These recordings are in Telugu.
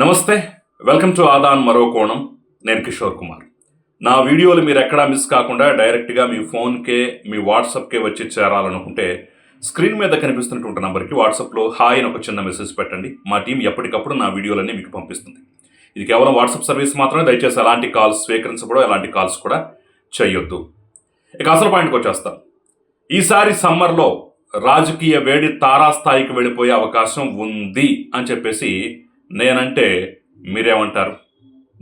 నమస్తే వెల్కమ్ టు ఆదాన్ మరో కోణం. నేను కిషోర్ కుమార్. నా వీడియోలు మీరు ఎక్కడా మిస్ కాకుండా డైరెక్ట్గా మీ ఫోన్కే మీ వాట్సాప్కే వచ్చి చేరాలనుకుంటే స్క్రీన్ మీద కనిపిస్తున్నటువంటి నంబర్కి వాట్సాప్లో హాయ్ అని ఒక చిన్న మెసేజ్ పెట్టండి. మా టీం ఎప్పటికప్పుడు నా వీడియోలన్నీ మీకు పంపిస్తుంది. ఇది కేవలం వాట్సాప్ సర్వీస్ మాత్రమే దయచేసి ఎలాంటి కాల్స్ స్వీకరించబడో ఎలాంటి కాల్స్ కూడా చేయొద్దు ఇక అసలు పాయింట్కి వచ్చేస్తాం. ఈసారి సమ్మర్లో రాజకీయ వేడి తారాస్థాయికి వెళ్ళిపోయే అవకాశం ఉంది అని చెప్పేసి నేనంటే మీరేమంటారు?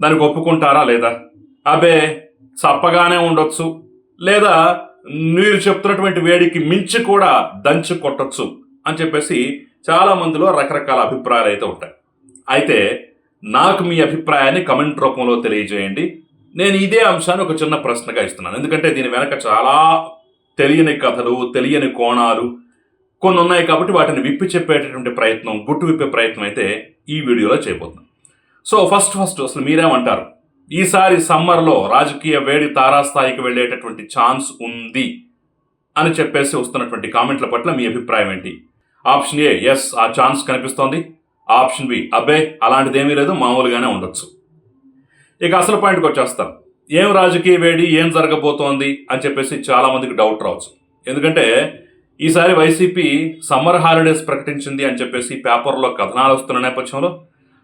దానికి ఒప్పుకుంటారా లేదా? అబే చప్పగానే ఉండొచ్చు. లేదా మీరు చెప్తున్నటువంటి వేడికి మించి కూడా దంచి కొట్టచ్చు అని చెప్పేసి చాలా మందిలో రకరకాల అభిప్రాయాలు అయితే ఉంటాయి. అయితే నాకు మీ అభిప్రాయాన్ని కమెంట్ రూపంలో తెలియజేయండి. నేను ఇదే అంశాన్ని ఒక చిన్న ప్రశ్నగా ఇస్తున్నాను. ఎందుకంటే దీని వెనక చాలా తెలియని కథలు తెలియని కోణాలు కొన్ని ఉన్నాయి కాబట్టి వాటిని విప్పి చెప్పేటటువంటి ప్రయత్నం గుట్టు విప్పే ప్రయత్నం అయితే ఈ వీడియోలో చేయబోతున్నాం. సో ఫస్ట్ ఫస్ట్ అసలు మీరేమంటారు? ఈసారి సమ్మర్లో రాజకీయ వేడి తారాస్థాయికి వెళ్ళేటటువంటి ఛాన్స్ ఉంది అని చెప్పేసి వస్తున్నటువంటి కామెంట్ల పట్ల మీ అభిప్రాయం ఏంటి? ఆప్షన్ ఏ ఎస్ ఆ ఛాన్స్ కనిపిస్తోంది. ఆప్షన్ బి అబ్బే అలాంటిదేమీ లేదు మామూలుగానే ఉండొచ్చు. ఇక అసలు పాయింట్కి వచ్చేస్తాం. ఏం రాజకీయ వేడి ఏం జరగబోతోంది అని చెప్పేసి చాలామందికి డౌట్ రావచ్చు. ఎందుకంటే ఈసారి వైసీపీ సమ్మర్ హాలిడేస్ ప్రకటించింది అని చెప్పేసి పేపర్లో కథనాలు వస్తున్న నేపథ్యంలో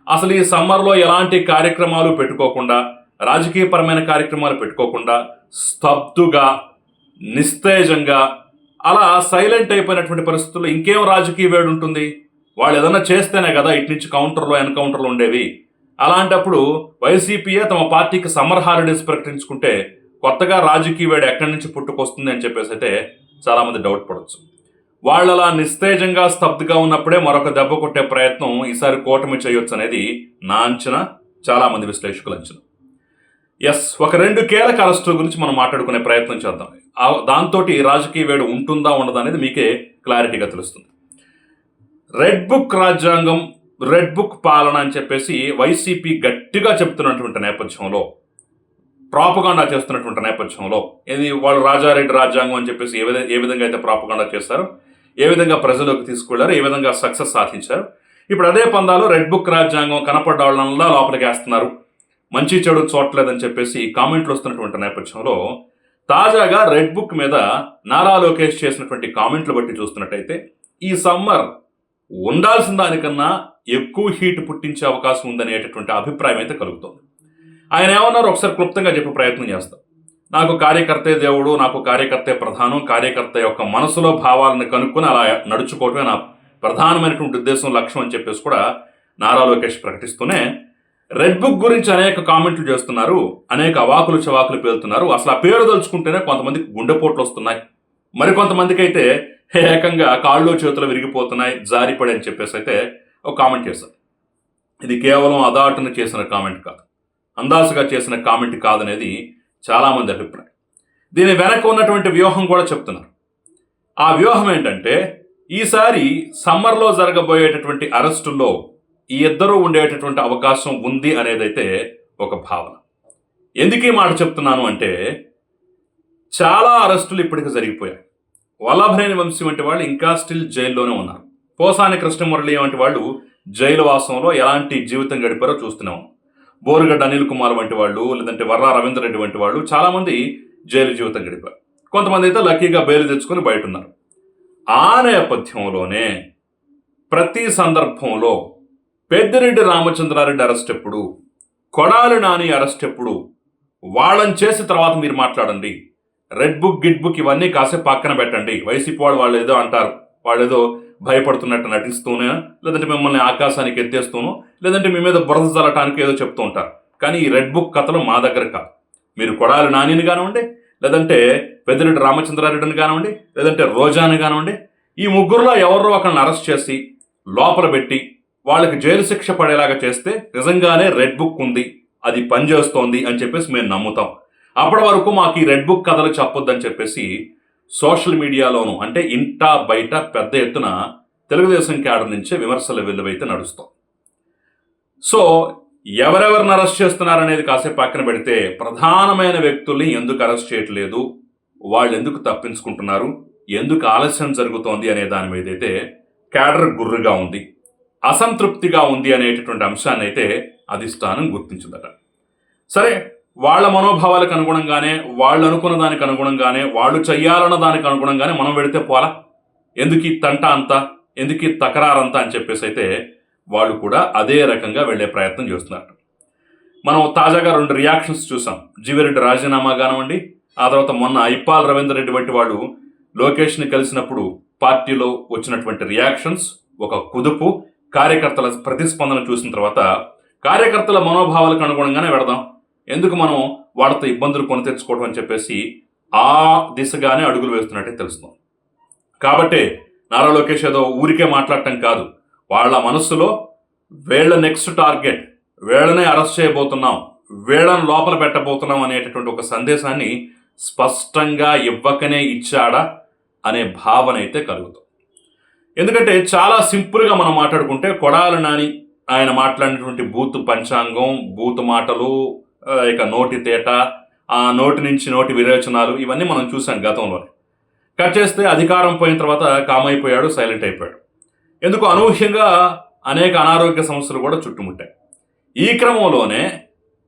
అసలు ఈ సమ్మర్లో ఎలాంటి కార్యక్రమాలు పెట్టుకోకుండా రాజకీయపరమైన కార్యక్రమాలు పెట్టుకోకుండా స్తబ్దుగా నిస్తేజంగా అలా సైలెంట్ అయిపోయినటువంటి పరిస్థితుల్లో ఇంకేం రాజకీయ వేడి ఉంటుంది? వాళ్ళు ఏదైనా చేస్తేనే కదా ఇటు నుంచి కౌంటర్లో ఎన్కౌంటర్లు ఉండేవి. అలాంటప్పుడు వైసీపీయే తమ పార్టీకి సమ్మర్ హాలిడేస్ ప్రకటించుకుంటే కొత్తగా రాజకీయ వేడి ఎక్కడి నుంచి పుట్టుకొస్తుంది అని చెప్పేసి అయితే చాలామంది డౌట్ పడవచ్చు వాళ్ళు అలా నిస్తేజంగా స్తబ్దుగా ఉన్నప్పుడే మరొక దెబ్బ కొట్టే ప్రయత్నం ఈసారి కూటమి చేయొచ్చు అనేది నా అంచనా చాలామంది విశ్లేషకుల అంచనా. ఎస్ ఒక రెండు కీలక అరెస్టుల గురించి మనం మాట్లాడుకునే ప్రయత్నం చేద్దాం. దాంతో రాజకీయ వేడు ఉంటుందా ఉండదా అనేది మీకే క్లారిటీగా తెలుస్తుంది. రెడ్ బుక్ రాజ్యాంగం రెడ్ బుక్ పాలన అని చెప్పేసి వైసీపీ గట్టిగా చెప్తున్నటువంటి నేపథ్యంలో ప్రాపగాండా చేస్తున్నటువంటి నేపథ్యంలో ఇది వాళ్ళు రాజారెడ్డి రాజ్యాంగం అని చెప్పేసి ఏ విధంగా ఏ విధంగా అయితే ప్రాపగాండా చేస్తారో ఏ విధంగా ప్రజలకు తీసుకెళ్ళారు ఏ విధంగా సక్సెస్ సాధించారు ఇప్పుడు అదే పందాలో రెడ్ బుక్ రాజ్యాంగం కనపడ్డ వాళ్ళంలా లోపలికి వేస్తున్నారు. మంచి చెడు చూడలేదని చెప్పేసి కామెంట్లు వస్తున్నటువంటి నేపథ్యంలో తాజాగా రెడ్ బుక్ మీద నారా లోకేష్ చేసినటువంటి కామెంట్లు బట్టి చూస్తున్నట్టయితే ఈ సమ్మర్ ఉండాల్సిన దానికన్నా ఎక్కువ హీట్ పుట్టించే అవకాశం ఉందనేటటువంటి అభిప్రాయం అయితే కలుగుతోంది. ఆయన ఏమన్నారు? ఒకసారి క్లుప్తంగా చెప్పే ప్రయత్నం చేస్తాం. నాకు కార్యకర్తే దేవుడు నాకు కార్యకర్తే ప్రధానం కార్యకర్త యొక్క మనసులో భావాలను కనుక్కొని అలా నడుచుకోవటమే నా ప్రధానమైనటువంటి ఉద్దేశం లక్ష్యం అని చెప్పేసి కూడా నారా లోకేష్ ప్రకటిస్తూనే రెడ్ బుక్ గురించి అనేక కామెంట్లు చేస్తున్నారు అనేక అవాకులు చవాకులు పేలుతున్నారు. అసలు ఆ పేరు తలుచుకుంటేనే కొంతమందికి గుండెపోట్లు వస్తున్నాయి. మరికొంతమందికి అయితే ఏకంగా కాళ్ళు చేతులు విరిగిపోతున్నాయి జారిపడి అని చెప్పేసి అయితే ఒక కామెంట్ చేశారు. ఇది కేవలం అదాటును చేసిన కామెంట్ కాదు. అందాసుగా చేసిన కామెంట్ కాదనేది చాలామంది అభిప్రాయం. దీని వెనక ఉన్నటువంటి వ్యూహం కూడా చెప్తున్నారు. ఆ వ్యూహం ఏంటంటే ఈసారి సమ్మర్లో జరగబోయేటటువంటి అరెస్టుల్లో ఈ ఇద్దరూ ఉండేటటువంటి అవకాశం ఉంది అనేదైతే ఒక భావన. ఎందుకు ఈ మాట చెప్తున్నాను అంటే చాలా అరెస్టులు ఇప్పటికి జరిగిపోయాయి. వల్లభనేని వంశీ వంటి వాళ్ళు ఇంకా స్టిల్ జైల్లోనే ఉన్నారు. పోసాని కృష్ణమురళి వంటి వాళ్ళు జైలు వాసంలో ఎలాంటి జీవితం గడిపారో చూస్తున్నాం బోరుగడ్డ అనిల్ కుమార్ వంటి వాళ్ళు లేదంటే వర్రా రవీంద్ర రెడ్డి వంటి వాళ్ళు చాలామంది జైలు జీవితం గడిపారు. కొంతమంది అయితే లక్కీగా బయలు తెచ్చుకొని బయట ఉన్నారు ఆ నేపథ్యంలోనే ప్రతి సందర్భంలో పెద్దిరెడ్డి రామచంద్రారెడ్డి అరెస్ట్ ఎప్పుడు? కొడాలి నాని అరెస్ట్ ఎప్పుడు? వాళ్ళని చేసి తర్వాత మీరు మాట్లాడండి. రెడ్ బుక్ గిడ్ బుక్ ఇవన్నీ కాసేపు పక్కన పెట్టండి. వైసీపీ వాళ్ళు వాళ్ళు ఏదో అంటారు. వాళ్ళు ఏదో భయపడుతున్నట్టు నటిస్తూనే లేదంటే మిమ్మల్ని ఆకాశానికి ఎత్తేస్తూనో లేదంటే మీ మీద బురద చల్లటానికి ఏదో చెప్తూ ఉంటారు. కానీ ఈ రెడ్ బుక్ కథలు మా దగ్గర కాదు. మీరు కొడాలి నానిని కానివ్వండి లేదంటే పెద్దిరెడ్డి రామచంద్రారెడ్డిని కానివ్వండి లేదంటే రోజాని కానివ్వండి ఈ ముగ్గురులో ఎవరో ఒకరిని అరెస్ట్ చేసి లోపల పెట్టి వాళ్ళకి జైలు శిక్ష పడేలాగా చేస్తే నిజంగానే రెడ్ బుక్ ఉంది అది పనిచేస్తోంది అని చెప్పేసి మేము నమ్ముతాం. అప్పటి వరకు మాకు ఈ రెడ్ బుక్ కథలు చెప్పొద్దని చెప్పేసి సోషల్ మీడియాలోనూ అంటే ఇంటా బయట పెద్ద ఎత్తున తెలుగుదేశం క్యాడర్ నుంచే విమర్శల వెల్లువైతే నడుస్తాం సో ఎవరెవరిని అరెస్ట్ చేస్తున్నారనేది కాసేపు పక్కన పెడితే ప్రధానమైన వ్యక్తుల్ని ఎందుకు అరెస్ట్ చేయట్లేదు వాళ్ళు ఎందుకు తప్పించుకుంటున్నారు ఎందుకు ఆలస్యం జరుగుతోంది అనే దాని మీద అయితే క్యాడర్ గుర్రుగా ఉంది అసంతృప్తిగా ఉంది అనేటటువంటి అంశాన్ని అయితే అధిష్టానం గుర్తించిందట. సరే వాళ్ళ మనోభావాలకు అనుగుణంగానే వాళ్ళు అనుకున్న దానికి అనుగుణంగానే వాళ్ళు చెయ్యాలన్న దానికి అనుగుణంగానే మనం వెళితే పోలా ఎందుకు ఈ తంట అంతా? ఎందుకు ఈ తకరారంతా అని చెప్పేసి అయితే వాళ్ళు కూడా అదే రకంగా వెళ్ళే ప్రయత్నం చేస్తున్నారు. మనం తాజాగా రెండు రియాక్షన్స్ చూసాం. జీవిరెడ్డి రాజీనామా కానివ్వండి ఆ తర్వాత మొన్న ఐపాల్ రవీందర్ రెడ్డి వంటి వాళ్ళు లోకేష్ని కలిసినప్పుడు పార్టీలో వచ్చినటువంటి రియాక్షన్స్ ఒక కుదుపు కార్యకర్తల ప్రతిస్పందన చూసిన తర్వాత కార్యకర్తల మనోభావాలకు అనుగుణంగానే వెడదాం ఎందుకు మనం వాళ్ళతో ఇబ్బందులు కొని తెచ్చుకోవడం అని చెప్పేసి ఆ దిశగానే అడుగులు వేస్తున్నట్టే తెలుస్తుంది. కాబట్టే నారా లోకేష్ ఏదో ఊరికే మాట్లాడటం కాదు. వాళ్ళ మనస్సులో వీళ్ళ నెక్స్ట్ టార్గెట్ వీళ్ళనే అరెస్ట్ చేయబోతున్నాం వీళ్ళని లోపల పెట్టబోతున్నాం అనేటటువంటి ఒక సందేశాన్ని స్పష్టంగా ఇవ్వకనే ఇచ్చాడా అనే భావన అయితే కలుగుతుంది. ఎందుకంటే చాలా సింపుల్గా మనం మాట్లాడుకుంటే కొడాలి నాని ఆయన మాట్లాడినటువంటి బూత్ పంచాంగం బూతు మాటలు ఇక నోటి తేట ఆ నోటి నుంచి నోటి విరేచనాలు ఇవన్నీ మనం చూసాం గతంలో కట్ చేస్తే అధికారం పోయిన తర్వాత కామైపోయాడు సైలెంట్ అయిపోయాడు. ఎందుకు? అనూహ్యంగా అనేక అనారోగ్య సమస్యలు కూడా చుట్టుముట్టాయి. ఈ క్రమంలోనే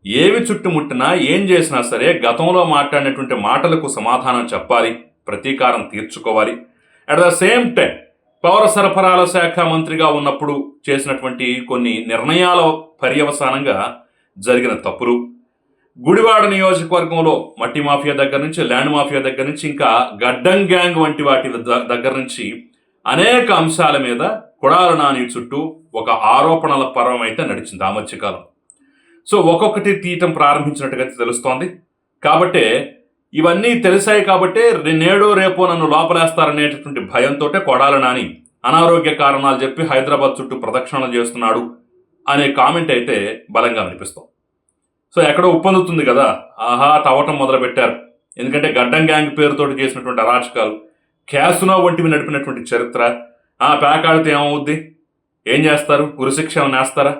ఏవి చుట్టుముట్టినా ఏం చేసినా సరే గతంలో మాట్లాడినటువంటి మాటలకు సమాధానం చెప్పాలి ప్రతీకారం తీర్చుకోవాలి. అట్ ద సేమ్ టైం పౌర సరఫరాల శాఖ మంత్రిగా ఉన్నప్పుడు చేసినటువంటి కొన్ని నిర్ణయాల పర్యవసానంగా జరిగిన తప్పులు గుడివాడ నియోజకవర్గంలో మట్టి మాఫియా దగ్గర నుంచి ల్యాండ్ మాఫియా దగ్గర నుంచి ఇంకా గడ్డం గ్యాంగ్ వంటి వాటి ద- దగ్గర నుంచి అనేక అంశాల మీద కొడాల నాని చుట్టూ ఒక ఆరోపణల పర్వం అయితే నడిచింది ఆ మధ్యకాలం. సో ఒక్కొక్కటి తీయటం ప్రారంభించినట్టుగా తెలుస్తోంది. కాబట్టే ఇవన్నీ తెలిసాయి కాబట్టే నేడో రేపో నన్ను లోపలేస్తారనేటటువంటి భయంతో కొడాల నాని అనారోగ్య కారణాలు చెప్పి హైదరాబాద్ చుట్టూ ప్రదక్షిణలు చేస్తున్నాడు అనే కామెంట్ అయితే బలంగా అనిపిస్తుంది సో ఎక్కడో ఉప్పొందుతుంది కదా? ఆహా తవ్వటం మొదలుపెట్టారు. ఎందుకంటే గడ్డం గ్యాంగ్ పేరుతోటి చేసినటువంటి అరాచకాలు క్యాసునో వంటివి నడిపినటువంటి చరిత్ర ఆ పేకాడితే ఏమవుద్ది? ఏం చేస్తారు? గురుశిక్ష ఏమైనా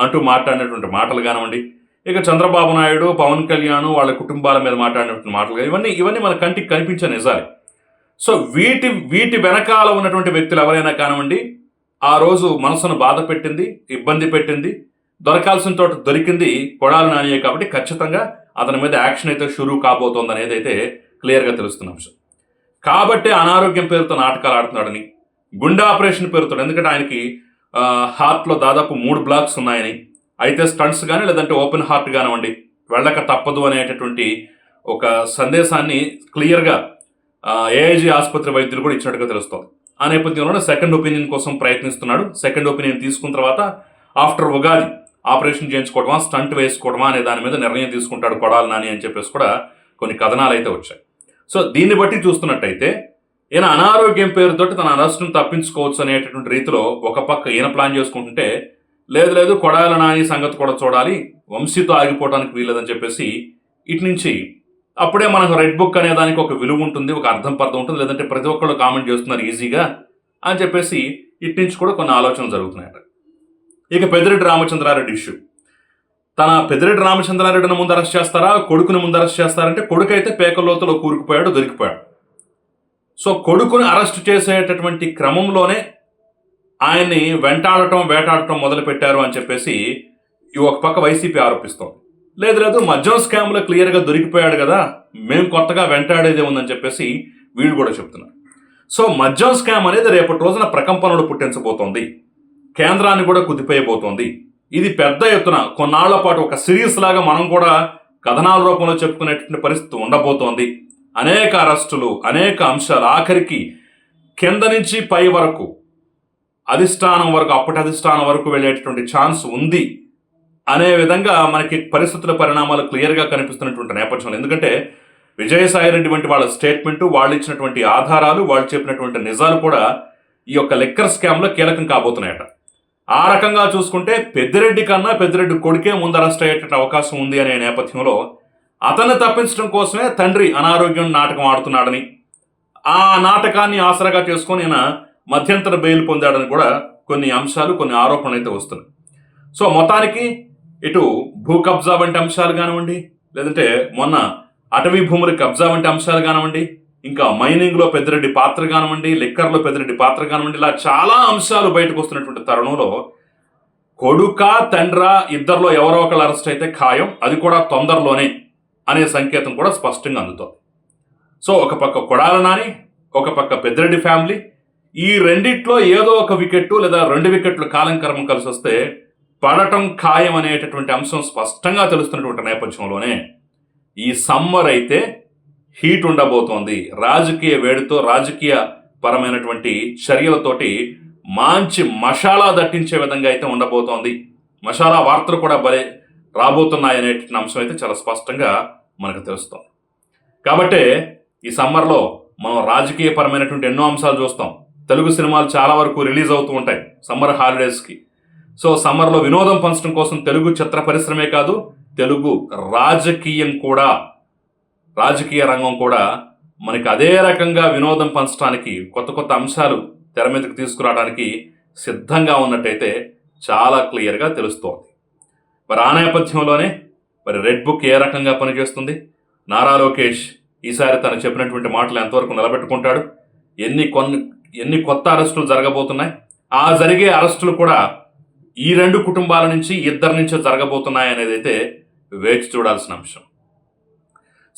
అంటూ మాట్లాడినటువంటి మాటలు కానివ్వండి. ఇక చంద్రబాబు నాయుడు పవన్ కళ్యాణ్ వాళ్ళ కుటుంబాల మీద మాట్లాడినటువంటి మాటలు కానీ ఇవన్నీ ఇవన్నీ మన కంటికి కనిపించే నిజాలే. సో వీటి వీటి వెనకాల ఉన్నటువంటి వ్యక్తులు ఎవరైనా కానివ్వండి ఆ రోజు మనసును బాధ పెట్టింది ఇబ్బంది పెట్టింది దొరకాల్సిన చోట దొరికింది కొడాలి నానియే కాబట్టి ఖచ్చితంగా అతని మీద యాక్షన్ అయితే షురూ కాబోతోంది అనేది అయితే క్లియర్గా తెలుస్తున్న అంశం. కాబట్టి అనారోగ్యం పేరుతో నాటకాలు ఆడుతున్నాడని గుండె ఆపరేషన్ పేరుతో ఎందుకంటే ఆయనకి హార్ట్లో దాదాపు మూడు బ్లాక్స్ ఉన్నాయని అయితే స్టంట్స్ కానీ లేదంటే ఓపెన్ హార్ట్ కానివ్వండి వెళ్ళక తప్పదు అనేటటువంటి ఒక సందేశాన్ని క్లియర్గా ఏఐజీ ఆసుపత్రి వైద్యులు కూడా ఇచ్చినట్టుగా తెలుస్తోంది. ఆ నేపథ్యంలో సెకండ్ ఒపీనియన్ కోసం ప్రయత్నిస్తున్నాడు. సెకండ్ ఒపీనియన్ తీసుకున్న తర్వాత ఆఫ్టర్ ఉగాది ఆపరేషన్ చేయించుకోవడమా స్టంట్ వేసుకోవడమా అనే దాని మీద నిర్ణయం తీసుకుంటాడు కొడాలి నాని అని చెప్పేసి కూడా కొన్ని కథనాలు అయితే వచ్చాయి. సో దీన్ని బట్టి చూస్తున్నట్టయితే ఈయన అనారోగ్యం పేరుతో తన అరెస్టును తప్పించుకోవచ్చు అనేటటువంటి రీతిలో ఒక పక్క ఈయన ప్లాన్ చేసుకుంటుంటే లేదు లేదు కొడాల నాని సంగతి కూడా చూడాలి వంశీతో ఆగిపోవడానికి వీల్లేదని చెప్పేసి ఇటు నుంచి అప్పుడే మనకు రెడ్ బుక్ అనే దానికి ఒక విలువ ఉంటుంది ఒక అర్థం పర్థం ఉంటుంది లేదంటే ప్రతి ఒక్కళ్ళు కామెంట్ చేస్తున్నారు ఈజీగా అని చెప్పేసి ఇటు నుంచి కూడా కొన్ని ఆలోచనలు జరుగుతున్నాయట. ఇక పెద్దిరెడ్డి రామచంద్రారెడ్డి ఇష్యూ. తన పెద్దిరెడ్డి రామచంద్రారెడ్డిని ముందు అరెస్ట్ చేస్తారా? కొడుకుని ముందు అరెస్ట్ చేస్తారంటే కొడుకు అయితే పేకలోతులో కూరుకుపోయాడు దొరికిపోయాడు. సో కొడుకుని అరెస్ట్ చేసేటటువంటి క్రమంలోనే ఆయన్ని వెంటాడటం వేటాడటం మొదలు పెట్టారు అని చెప్పేసి ఈ ఒక పక్క వైసీపీ ఆరోపిస్తోంది. లేదు లేదు మద్యం స్కామ్లో క్లియర్గా దొరికిపోయాడు కదా మేము కొత్తగా వెంటాడేదే ఉందని చెప్పేసి వీళ్ళు కూడా చెప్తున్నారు. సో మద్యం స్కామ్ అనేది రేపటి రోజున ప్రకంపనలు పుట్టించబోతోంది. కేంద్రాన్ని కూడా కుదిపేయబోతోంది. ఇది పెద్ద ఎత్తున కొన్నాళ్ళ పాటు ఒక సిరీస్ లాగా మనం కూడా కథనాల రూపంలో చెప్పుకునేటువంటి పరిస్థితి ఉండబోతోంది. అనేక అరెస్టులు అనేక అంశాలు ఆఖరికి కింద నుంచి పై వరకు అధిష్టానం వరకు అప్పటి అధిష్టానం వరకు వెళ్ళేటటువంటి ఛాన్స్ ఉంది అనే విధంగా మనకి పరిస్థితుల పరిణామాలు క్లియర్గా కనిపిస్తున్నటువంటి నేపథ్యంలో. ఎందుకంటే విజయసాయిరెడ్డి వంటి వాళ్ళ స్టేట్మెంట్ వాళ్ళు ఇచ్చినటువంటి ఆధారాలు వాళ్ళు చెప్పినటువంటి నిజాలు కూడా ఈ యొక్క లెక్కర్ స్కామ్లో కీలకం కాబోతున్నాయట. ఆ రకంగా చూసుకుంటే పెద్దిరెడ్డి కన్నా పెద్దిరెడ్డి కొడుకే ముందు అరెస్ట్ అయ్యేటట్టు అవకాశం ఉంది అనే నేపథ్యంలో అతన్ని తప్పించడం కోసమే తండ్రి అనారోగ్యం నాటకం ఆడుతున్నాడని ఆ నాటకాన్ని ఆసరాగా చేసుకొని ఆయన మధ్యంతర బెయిల్ పొందాడని కూడా కొన్ని అంశాలు కొన్ని ఆరోపణలు అయితే వస్తున్నాయి. సో మొత్తానికి ఇటు భూ కబ్జా వంటి అంశాలు కానివ్వండి లేదంటే మొన్న అటవీ భూముల కబ్జా వంటి అంశాలు కానివ్వండి ఇంకా మైనింగ్లో పెద్దరెడ్డి పాత్ర కానివ్వండి లిక్కర్లో పెద్దరెడ్డి పాత్ర కానివ్వండి ఇలా చాలా అంశాలు బయటకు వస్తున్నటువంటి తరుణంలో కొడుక తండ్ర ఇద్దరిలో ఎవరో ఒకళ్ళు అరెస్ట్ అయితే ఖాయం. అది కూడా తొందరలోనే అనే సంకేతం కూడా స్పష్టంగా అందుతోంది. సో ఒక పక్క కొడాల నాని ఒక పక్క పెద్దిరెడ్డి ఫ్యామిలీ. ఈ రెండిట్లో ఏదో ఒక వికెట్ లేదా రెండు వికెట్లు కాలం కర్మం కలిసి వస్తే పడటం ఖాయం అనేటటువంటి అంశం స్పష్టంగా తెలుస్తున్నటువంటి నేపథ్యంలోనే ఈ సమ్మర్ అయితే హీట్ ఉండబోతోంది. రాజకీయ వేడితో రాజకీయ పరమైనటువంటి చర్యలతోటి మంచి మషాలా దట్టించే విధంగా అయితే ఉండబోతోంది. మషాలా వార్తలు కూడా భలే రాబోతున్నాయి అనేటువంటి అంశం అయితే చాలా స్పష్టంగా మనకు తెలుస్తుంది. కాబట్టే ఈ సమ్మర్లో మనం రాజకీయ పరమైనటువంటి ఎన్నో అంశాలు చూస్తాం. తెలుగు సినిమాలు చాలా వరకు రిలీజ్ అవుతూ ఉంటాయి సమ్మర్ హాలిడేస్కి. సో సమ్మర్లో వినోదం పంచడం కోసం తెలుగు చిత్ర పరిశ్రమే కాదు తెలుగు రాజకీయం కూడా రాజకీయ రంగం కూడా మనకి అదే రకంగా వినోదం పంచడానికి కొత్త కొత్త అంశాలు తెర మీదకి తీసుకురావడానికి సిద్ధంగా ఉన్నట్టయితే చాలా క్లియర్గా తెలుస్తోంది. మరి ఆ నేపథ్యంలోనే మరి రెడ్ బుక్ ఏ రకంగా పనిచేస్తుంది? నారా లోకేష్ ఈసారి తను చెప్పినటువంటి మాటలు ఎంతవరకు నిలబెట్టుకుంటాడు? ఎన్ని కొన్ని ఎన్ని కొత్త అరెస్టులు జరగబోతున్నాయి? ఆ జరిగే అరెస్టులు కూడా ఈ రెండు కుటుంబాల నుంచి ఇద్దరి నుంచి జరగబోతున్నాయి అనేది అయితే వేచి చూడాల్సిన అంశం.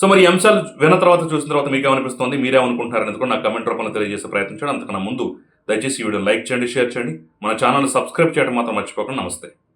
సో మరి ఈ అంశాలు విన్న తర్వాత చూసిన తర్వాత మీకు ఏమనిపిస్తుంది మీరేమనుకుంటున్నారు అనేది కూడా నాకు కమెంట్ రూపంలో తెలియజేసే ప్రయత్నం అంతకన్నా ముందు దయచేసి ఈ వీడియో లైక్ చేయండి షేర్ చేయండి. మన ఛానల్ సబ్స్క్రైబ్ చేయడం మాత్రం మర్చిపోకుండా. నమస్తే.